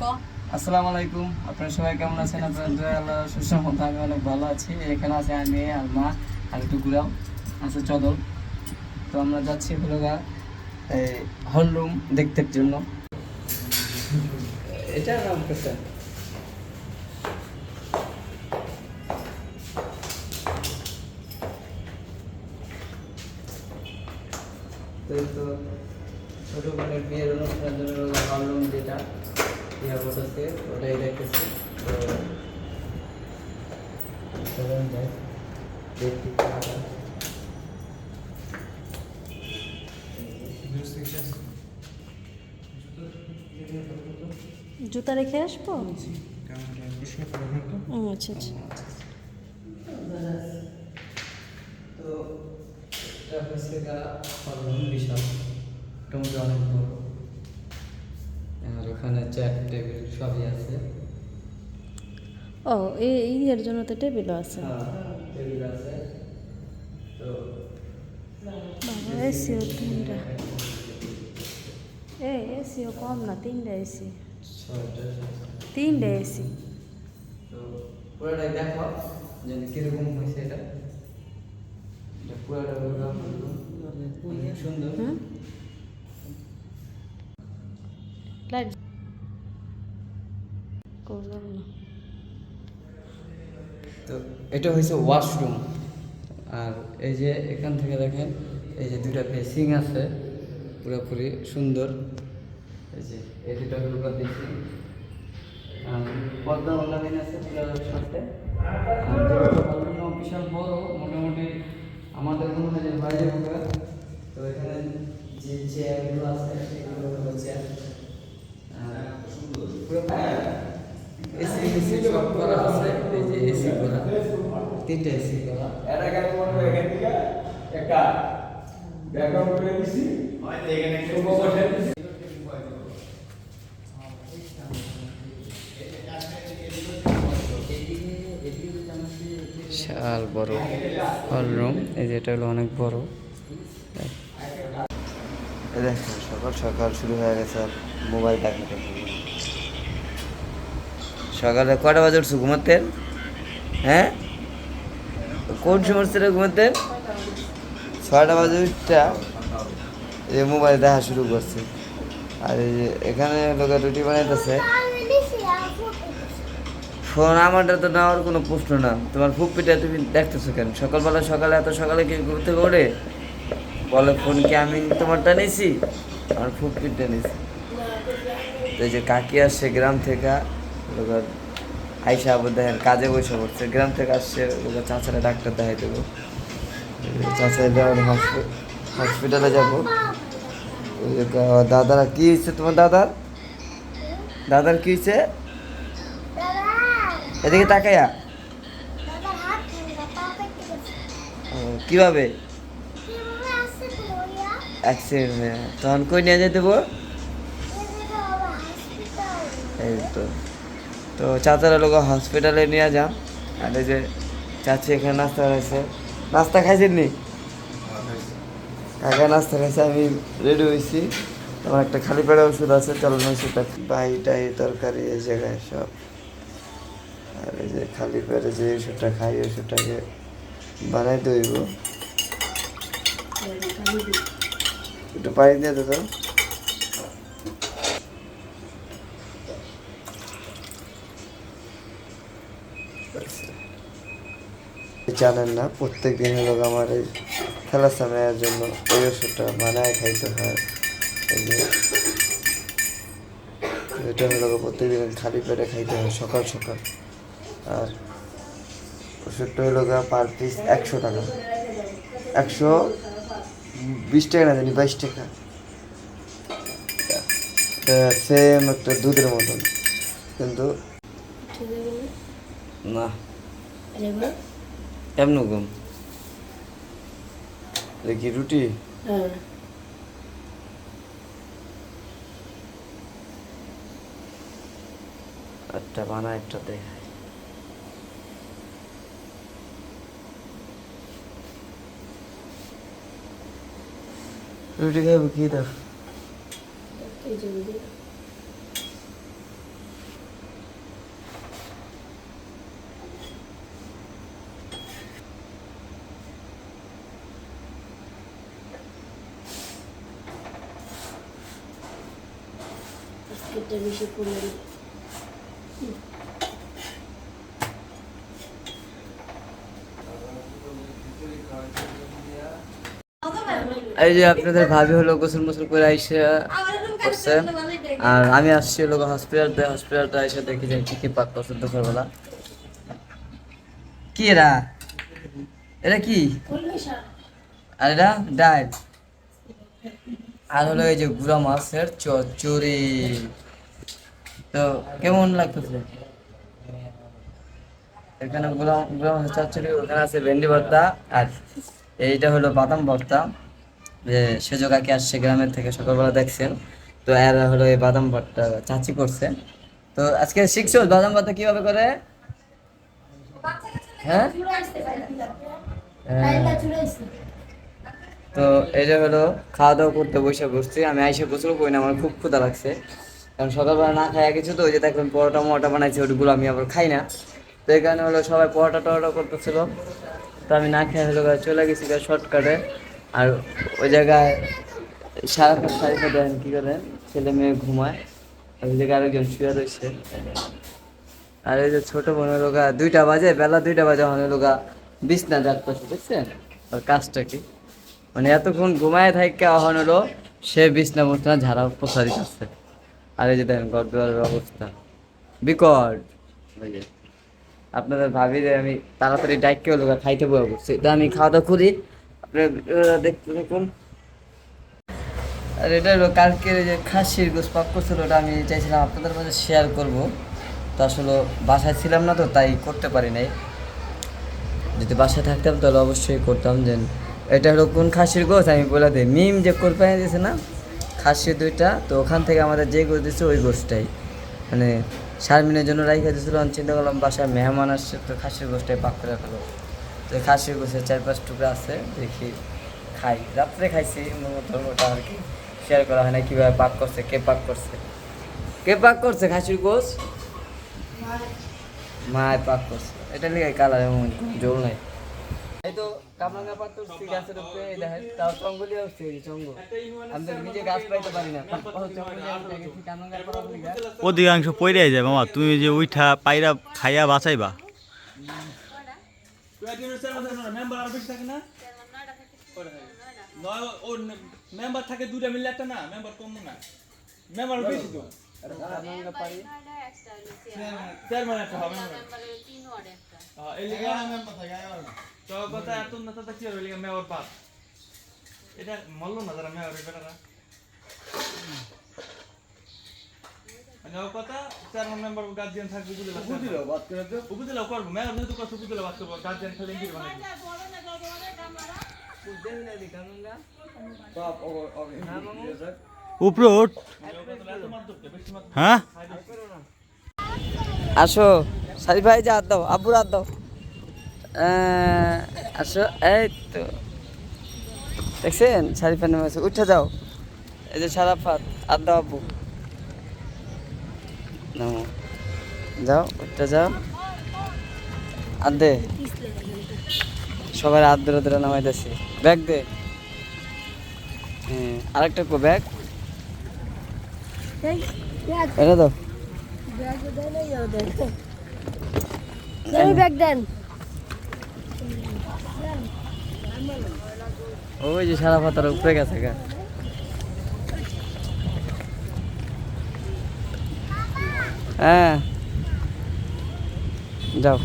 আসসালামু আলাইকুম। আপনারা সবাই কেমন আছেন? আপনারা দয়া আল্লাহ সুসম্মত আমি অনেক ভালো আছি। এখানে আছে আমি আর মা আর একটু ঘুরাও আছে চদল তো আমরা যাচ্ছি হলো গা হল রুম দেখতে জন্য। এটা নাম কোথায় তো ছোট বোনের বিয়ের অনুষ্ঠানের জন্য হল রুম যেটা। ওটাই দেখতেছি। তো। জুতা রেখে আসব? আচ্ছা আচ্ছা। তো এটা হচ্ছে গা বিশাল মোটামুটি অনেক বড়। আর ওখানে চেয়ার টেবিল সবই আছে। ও এই ইয়ের জন্য তো টেবিলও আছে। হ্যাঁ টেবিল আছে। তো বাবা এসিও তিনটা। এ এসিও কম না তিনটা এসি। তিনটা এসি। তো পুরোটাই দেখো যে কীরকম হয়েছে এটা। পুরোটা সুন্দর। লাইট করলাম না তো এটা হয়েছে ওয়াশরুম আর এই যে এখান থেকে দেখেন, এই যে দুটা বেসিং আছে, পুরোপুরি সুন্দর। এই যে এই দুটা হলো বেসিং পর্দা অনলাইন আছে পুরো hallroom বিশাল বড়, মোটামুটি আমাদের মনে হয় যে বাইরে তো এখানে যে চেয়ারগুলো আছে, সেগুলো হলো চেয়ার এসি এসি সব করা আছে এই যে এসি করা। তিনটা এসি করা। এটা কেন করব এখান থেকে একটা ব্যাকগ্রাউন্ড করে দিছি। শুভ বসে দিছি। বিশাল বড়। হল রুম এই যে এটা হলো অনেক বড়। দেখো সকাল সকাল শুরু হয়ে গেছে আর মোবাইল দেখাতে সকালে কটা বাজে উঠছো ঘুমাতে? হ্যাঁ? কোন সময় ছেলে ঘুমাতে? ছয়টা বাজে উঠটা, এই মোবাইল দেখা শুরু করছে। আর এই যে এখানে লোকে রুটি বানাইতেছে। ফোন আমারটা তো নেওয়ার কোনো প্রশ্ন না। তোমার ফুপিটা তুমি দেখতেছো কেন? সকালবেলা সকালে এত সকালে কি থেকে ওঠে? বলে, ফোন কি আমি তোমারটা নিয়েছি আমার ফুপিটা নিয়েছি তো এই যে কাকি আসছে গ্রাম থেকে আইসা আবার দেখেন, কাজে বসে পড়ছে। গ্রাম থেকে আসছে, লোকের চাচারা ডাক্তার দেখাই দেবো। চাচা যাওয়ার হসপিটালে যাব। দাদারা কি হয়েছে তোমার দাদার? দাদার কি হয়েছে? এদিকে তাকাইয়া কীভাবে? অ্যাক্সিডেন্ট তখন কই নিয়ে যেতে এই তো। তো চাচারা লোক হসপিটালে নিয়ে যান। আর এই যে চাচি এখানে নাস্তা রয়েছে নাস্তা খাইছেন নি? কাকা নাস্তা খাইছে, আমি রেডি হয়েছি আমার একটা খালি পেড়ে ওষুধ আছে চলো না ওষুধটা বাহি টাহি তরকারি, এই জায়গায় সব। আর এই যে খালি পেটে যে ওষুধটা খাই ওষুধটাকে বানাই দইব। একটু পানি দিয়ে দে তো। জানেন না প্রত্যেক দিন হলো আমার এই থ্যালাসেমিয়ার জন্য ওই ওষুধটা বানায় খাইতে হয়। এটা হলো প্রত্যেকদিন খালি পেটে খাইতে হয় সকাল সকাল। আর ওষুধটা হলো পার পিস একশো টাকা। একশো বিশ টাকা না জানি বাইশ টাকা। সেম একটা দুধের মতন। কিন্তু না। কেমন ঘুম। দেখি রুটি। একটা বানা একটা দেখায় রুটি খাইব কি দাও? এটা বেশি করলেন এই যে আপনাদের ভাবি হলো, গোসল মোসল করে আইসে করছে। আর আমি আসছি হলো হসপিটালতে। হসপিটালটা এসে দেখি যে কি কি পাক করছে দুপুরবেলা কি এরা? এটা কি? আর এটা ডাল আর হলো এই যে গুড়া মাছের চচ্চড়ি। তো কেমন লাগতেছে? এখানে গুড়া মাছের চচ্চড়ি ওখানে আছে ভেন্ডি ভর্তা আর এইটা হলো বাদাম ভর্তা। যে সেজো কাকি আসছে গ্রামের থেকে সকালবেলা দেখছেন। তো এর হলো এই বাদাম ভর্তা চাচি করছে। তো আজকে শিখছো বাদাম ভর্তা কীভাবে করে? হ্যাঁ? হ্যাঁ। তো এটা হলো খাওয়া দাওয়া করতে বসে বসছি। আমি আইসে গোসল করি না, আমার খুব ক্ষুধা লাগছে। কারণ সকালবেলা না খাইয়া কিছু তো, ওই যে দেখবেন পরোটা মরোটা বানাইছে, ওইগুলো আমি আবার খাই না। তো এই কারণে হলো সবাই পরোটা টরোটা করতেছিল। তো আমি না খেয়ে হলো চলে গেছি শর্টকাটে। আর ওই জায়গায় সারাক্ষণ সারিফা দেখেন কী করেন ছেলে মেয়ে ঘুমায়। ওই জায়গায় আরেকজন শুয়ে রয়েছে। আর এই যে ছোট বোনের লোকা দুইটা বাজে, বেলা দুইটা বাজে ওখানে লোকা বিছনা জাগতেছে দেখছেন আর কাজটা কি? মানে এতক্ষণ ঘুমায় থাকে এখন হলো সে বিছনা বসনা ঝাড়া প্রসারিত দিতেছে আর এই যে দেখেন ঘর অবস্থা। বিকট। আপনাদের ভাবি যে আমি তাড়াতাড়ি ডাইকে হলো খাইতে বয়ে বসছি তো আমি খাওয়া দাওয়া করি। আপনারা দেখতে দেখুন আর এটা হলো কালকের যে খাসির গোস পাক করছিল ওটা আমি চাইছিলাম আপনাদের মাঝে শেয়ার করব। তো আসলে বাসায় ছিলাম না তো তাই করতে পারি নাই। যদি বাসায় থাকতাম তাহলে অবশ্যই করতাম। যে এটা হলো কোন খাসির গোস? আমি বলে দিই মিম যে কোরবানি দিয়েছে না? খাসি দুইটা তো ওখান থেকে আমাদের যে গোস দিয়েছে ওই গোসটাই মানে শারমিনের জন্য রাইখা দিয়েছিল আমি চিন্তা করলাম বাসায় মেহমান আসছে তো খাসির গোসটাই পাক করে ফেলো। তো এই খাসির গোসের চার পাঁচ টুকরা আছে দেখি খাই। রাত্রে খাইছি ওটা আর কি শেয়ার করা হয় না কীভাবে পাক করছে কে পাক করছে। কে পাক করছে খাসির গোস মায়। পাক করছে। এটা নিয়ে কালার এমন জোর নাই। এই তো কামরাঙ্গা তুলছি গাছের উপরে এই দেখেন তাও চঙ্গলি হচ্ছে এই যে চঙ্গ নিজে গাছ পাইতে পারি না। অধিকাংশ পইরাই যায় মামা তুমি যে উইঠা পাইরা খাইয়া বাঁচাইবা। মেম্বার থাকে না নয় মেম্বার থাকে দুটা মিলে একটা না মেম্বার কম না। মেম্বার বেশি তো। হ্যাঁ না। কি পাস এটা মল্ল না যারা মেয়র বেটারা? মানে ও কথা চেয়ারম্যান মেম্বার গার্জিয়ান থাকবে বুঝলে বুঝলে বাত করে তো বুঝলে করব মেয়র যেহেতু কথা বুঝলে বাত করব। গার্জিয়ান খালি এমপি বানাই কামরাঙ্গা উপরে ওঠ। হ্যাঁ? আসো সারি ভাই, যা দাও, আব্বুর হাত দাও। আসো, এই তো। দেখছেন? শারিফা নেমে আছে উঠে যাও। এই যে সারাফাত হাত দাও আব্বু। নামো যাও, উঠে যাও। আর দে। সবাই হাত ধরে ধরে নামাইতেছি। ব্যাগ দে। হ্যাঁ আরেকটা কো, ব্যাগ। এটা দাও। ব্যাগ দেন। ওই যে সারা পাতার উপরে গেছে গা। হ্যাঁ। যাও।